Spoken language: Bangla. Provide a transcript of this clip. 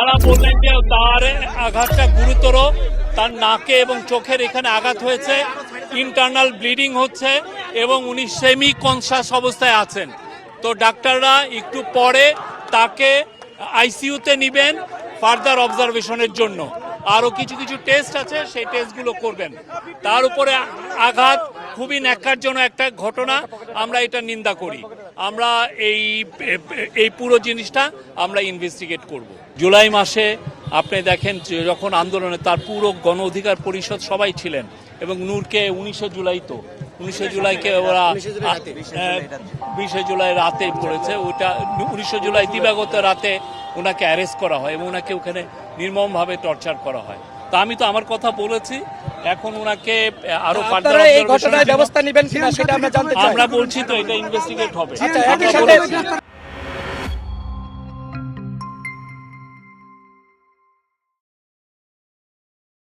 তারা বললেন যে তার আঘাতটা গুরুতর, তার নাকে এবং চোখের এখানে আঘাত হয়েছে ইন্টারনাল ব্লিডিং হচ্ছে এবং উনি সেমি কনসাস অবস্থায় আছেন। তো ডাক্তাররা একটু পরে তাকে আইসিইউতে নেবেন ফার্দার অবজারভেশনের জন্য। আরও কিছু কিছু টেস্ট আছে, সেই টেস্টগুলো করবেন। তার উপরে আঘাত খুবই ন্যাক্কারজনক একটা ঘটনা। আমরা এটা নিন্দা করি। আমরা এই এই পুরো জিনিসটা আমরা ইনভেস্টিগেট করব। জুলাই মাসে আপনি দেখেন যখন আন্দোলনে তার পুরো গণ অধিকার পরিষদ সবাই ছিলেন এবং নূরকে উনিশে জুলাই তো উনিশে জুলাইকে ওরা বিশে জুলাই রাতে। পড়েছে। ওটা উনিশে জুলাই দিবাগত রাতে ওনাকে অ্যারেস্ট করা হয় এবং ওনাকে ওখানে নির্মমভাবে টর্চার করা হয়। তা আমি তো আমার কথা বলেছি। এখন ওনাকে আরও আপনারা এই ঘটনায় ব্যবস্থা নেবেন কিনা সেটা আমরা জানতে চাই। আমরা বলছি তো এটা ইনভেস্টিগেট হবে।